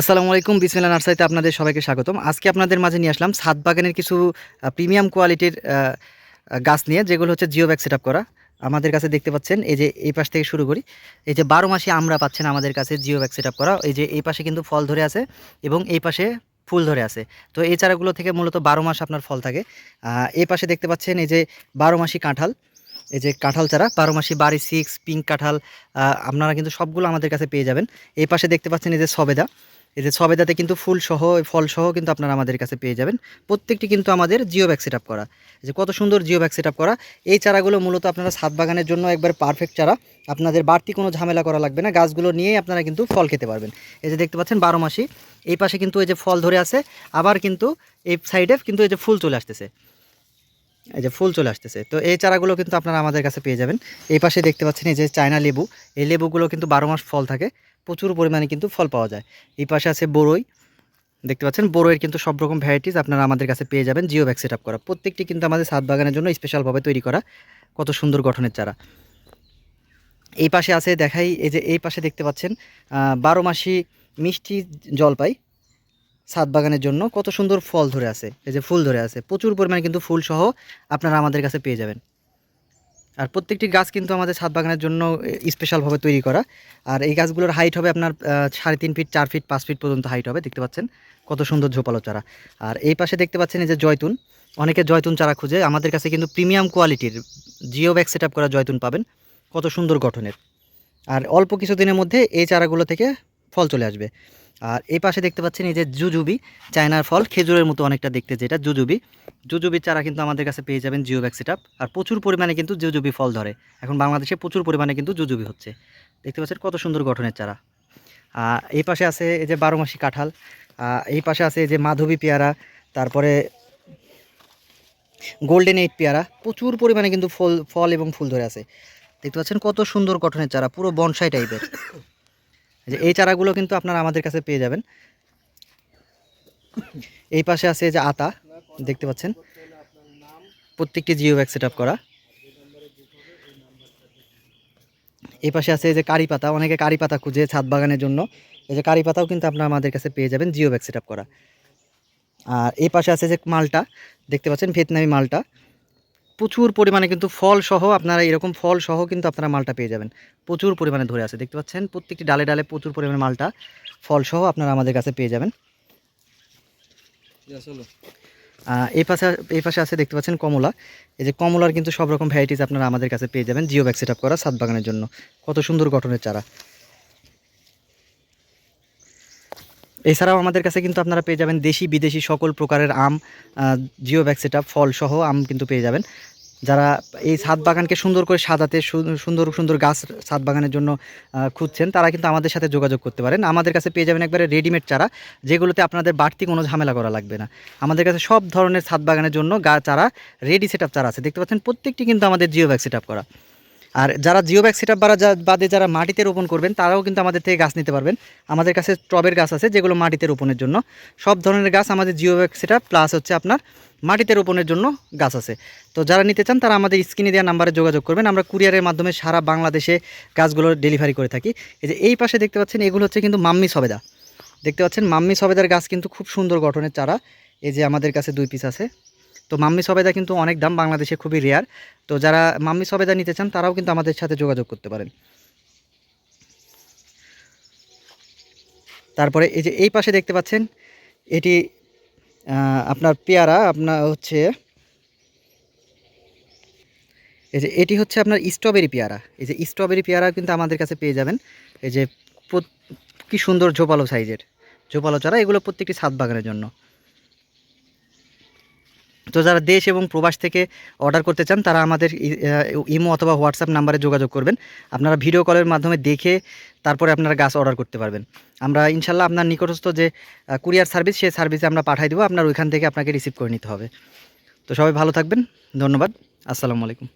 আসসালামু আলাইকুম বিসমিল্লা নার্সারিতে আপনাদের সবাইকে স্বাগতম। আজকে আপনাদের মাঝে নিয়ে আসলাম সাত বাগানের কিছু প্রিমিয়াম কোয়ালিটির গাছ নিয়ে, যেগুলো হচ্ছে জিও ব্যাগ সেট করা। আমাদের কাছে দেখতে পাচ্ছেন, এই যে এই পাশ থেকে শুরু করি। এই যে বারো মাসে আমরা পাচ্ছেন আমাদের কাছে জিও ব্যাগ সেট করা। এই যে এই পাশে কিন্তু ফল ধরে আছে এবং এই পাশে ফুল ধরে আছে। তো এই চারাগুলো থেকে মূলত বারো মাস আপনার ফল থাকে। এই পাশে দেখতে পাচ্ছেন, এই যে বারো মাসি কাঁঠাল। এই যে কাঁঠাল চারা, বারো মাসি বাড়ি সিক্স, পিঙ্ক কাঁঠাল আপনারা কিন্তু সবগুলো আমাদের কাছে পেয়ে যাবেন। এই পাশে দেখতে পাচ্ছেন, এই যে সবেদা। এই যে সবেদাতে কিন্তু ফুল সহ ফল সহ কিন্তু আপনারা আমাদের কাছে পেয়ে যাবেন। প্রত্যেকটি কিন্তু আমাদের জিও ব্যাগ সেট করা। এই যে কত সুন্দর জিও ব্যাগ সেট করা। এই চারাগুলো মূলত আপনারা ছাদ বাগানের জন্য একবার পারফেক্ট চারা। আপনাদের বাড়তি কোনো ঝামেলা করা লাগবে না। গাছগুলো নিয়েই আপনারা কিন্তু ফল খেতে পারবেন। এই যে দেখতে পাচ্ছেন বারো মাসি। এই পাশে কিন্তু এই যে ফল ধরে আছে। আবার কিন্তু এই সাইডে কিন্তু এই যে ফুল চলে আসতেছে। এই যে ফুল চলে আসতেছে। তো এই চারাগুলো কিন্তু আপনারা আমাদের কাছে পেয়ে যাবেন। এই পাশে দেখতে পাচ্ছেন এই যে চায়না লেবু। এই লেবুগুলো কিন্তু বারো মাস ফল থাকে। প্রচুর পরিমাণে কিন্তু ফল পাওয়া যায়। এই পাশে আছে বড়ই দেখতে পাচ্ছেন? বড়ইয়ের কিন্তু সব রকম ভ্যারাইটিস আপনারা আমাদের কাছে পেয়ে যাবেন জিও ব্যাগ সেট আপ করা। প্রত্যেকটি কিন্তু আমাদের সাত বাগানের জন্য স্পেশালভাবে তৈরি করা। কত সুন্দর গঠনের চারা। এই পাশে আছে, দেখাই, এই যে এই পাশে দেখতে পাচ্ছেন বারো মাসি মিষ্টি জলপাই। ছাদ বাগানের জন্য কত সুন্দর ফল ধরে আছে, এই যে ফুল ধরে আছে। প্রচুর পরিমাণে কিন্তু ফুল সহ আপনারা আমাদের কাছে পেয়ে যাবেন। আর প্রত্যেকটি গাছ কিন্তু আমাদের ছাদ বাগানের জন্য স্পেশালভাবে তৈরি করা। আর এই গাছগুলোর হাইট হবে আপনার সাড়ে তিন ফিট চার ফিট পাঁচ ফিট পর্যন্ত হাইট হবে, দেখতে পাচ্ছেন? কত সুন্দর ঝোপালো চারা। আর এই পাশে দেখতে পাচ্ছেন এই যে জয়তুন। অনেকে জয়তুন চারা খুঁজে, আমাদের কাছে কিন্তু প্রিমিয়াম কোয়ালিটির জিও ব্যাগ সেট করা জয়তুন পাবেন। কত সুন্দর গঠনের। আর অল্প কিছু দিনের মধ্যে এই চারাগুলো থেকে ফল চলে আসবে। আর এই পাশে দেখতে পাচ্ছেন এই যে জুজুবি, চায়নার ফল, খেজুরের মতো অনেকটা দেখতে যেটা, জুজুবি। জুজুবি চারা কিন্তু আমাদের কাছে পেয়ে যাবেন জিও ব্যাগ সেট আর প্রচুর পরিমাণে কিন্তু জুজুবি ফল ধরে। এখন বাংলাদেশে প্রচুর পরিমাণে কিন্তু জুজুবি হচ্ছে। দেখতে পাচ্ছেন কত সুন্দর গঠনের চারা। এই পাশে আছে এই যে বারো মাসি কাঁঠাল এই পাশে আছে এই যে মাধবী পেয়ারা, তারপরে গোল্ডেন এইট পেয়ারা। প্রচুর পরিমাণে কিন্তু ফল ফল এবং ফুল ধরে আছে। দেখতে পাচ্ছেন কত সুন্দর গঠনের চারা, পুরো বনসাই টাইপের। যে এই চারাগুলো কিন্তু আপনারা আমাদের কাছে পেয়ে যাবেন। এই পাশে আছে যে আতা, দেখতে পাচ্ছেন? প্রত্যেকটি জিও ব্যাগ সেট করা। এই পাশে আছে যে কারি পাতা, অনেকে কারি পাতা খুঁজে ছাদ বাগানের জন্য। এই যে কারি পাতাও কিন্তু আপনারা আমাদের কাছে পেয়ে যাবেন জিও ব্যাগ সেট করা। আর এই পাশে আছে যে মালটা, দেখতে পাচ্ছেন? ভিয়েতনামি মালটা। প্রচুর পরিমাণে কিন্তু ফল সহ আপনারা এরকম ফল সহ কিন্তু আপনারা মালটা পেয়ে যাবেন। প্রচুর পরিমাণে ধরে আছে দেখতে পাচ্ছেন? প্রত্যেকটি ডালে ডালে প্রচুর পরিমাণে মালটা ফল সহ আপনারা আমাদের কাছে পেয়ে যাবেন। এই পাশে এই পাশে আছে দেখতে পাচ্ছেন কমলা। এই যে কমলার কিন্তু সব রকম ভ্যারাইটিস আপনারা আমাদের কাছে পেয়ে যাবেন। জিও ব্যাগ সেট করা সাত বাগানের জন্য। কত সুন্দর গঠনের চারা। এছাড়াও আমাদের কাছে কিন্তু আপনারা পেয়ে যাবেন দেশি, বিদেশি সকল প্রকারের আম জিও ব্যাগ সেট ফল সহ আম কিন্তু পেয়ে যাবেন। যারা এই ছাদ বাগানকে সুন্দর করে সাজাতে সুন্দর সুন্দর গাছ ছাদ বাগানের জন্য খুঁজছেন, তারা কিন্তু আমাদের সাথে যোগাযোগ করতে পারেন। আমাদের কাছে পেয়ে যাবেন একবারে রেডিমেড চারা, যেগুলোতে আপনাদের বাড়তি কোনো ঝামেলা করা লাগবে না। আমাদের কাছে সব ধরনের ছাদ বাগানের জন্য গা, চারা রেডি সেট চারা আছে। দেখতে পাচ্ছেন, প্রত্যেকটি কিন্তু আমাদের জিও ব্যাগ সেট করা। আর যারা জিও ব্যাগ সেট বারা বাদে যারা মাটিতে রোপণ করবেন, তারাও কিন্তু আমাদের থেকে গাছ নিতে পারবেন। আমাদের কাছে টবের গাছ আছে, যেগুলো মাটিতে রোপণের জন্য। সব ধরনের গাছ আমাদের জিও ব্যাগ সেট প্লাস হচ্ছে আপনার মাটিতে রোপণের জন্য গাছ আছে। তো যারা নিতে চান, তারা আমাদের স্ক্রিনে দেওয়া নাম্বারে যোগাযোগ করবেন। আমরা কুরিয়ারের মাধ্যমে সারা বাংলাদেশে গাছগুলো ডেলিভারি করে থাকি। এই যে এই পাশে দেখতে পাচ্ছেন, এগুলো হচ্ছে কিন্তু মাম্মি সবেদা। দেখতে পাচ্ছেন, মাম্মি সবেদার গাছ কিন্তু খুব সুন্দর গঠনের চারা। এই যে আমাদের কাছে দুই পিস আছে। তো মাম্মি সবেদা কিন্তু অনেক দাম, বাংলাদেশে খুবই রেয়ার তো যারা মাম্মি সবেদা নিতে চান, তারাও কিন্তু আমাদের সাথে যোগাযোগ করতে পারেন। তারপরে এই যে এই পাশে দেখতে পাচ্ছেন, এটি আপনার পেয়ারা, আপনার হচ্ছে, এই যে এটি হচ্ছে আপনার স্ট্রবেরি পেয়ারা। এই যে স্ট্রবেরি পেয়ারা কিন্তু আমাদের কাছে পেয়ে যাবেন। এই যে কি সুন্দর ঝোপালো সাইজের ঝোপালো চারা, এগুলো প্রত্যেকটি ছাদ বাগানের জন্য। তো যারা দেশ এবং প্রবাস থেকে অর্ডার করতে চান, তারা আমাদের ইমো অথবা হোয়াটসঅ্যাপ নাম্বারে যোগাযোগ করবেন। আপনারা ভিডিও কলের মাধ্যমে দেখে তারপরে আপনারা গাছ অর্ডার করতে পারবেন। আমরা ইনশাল্লাহ আপনার নিকটস্থ যে কুরিয়ার সার্ভিস সেই সার্ভিসে আমরা পাঠাই দেবো। আপনার ওইখান থেকে আপনাকে রিসিভ করে নিতে হবে। তো সবাই ভালো থাকবেন। ধন্যবাদ। আসসালামু আলাইকুম।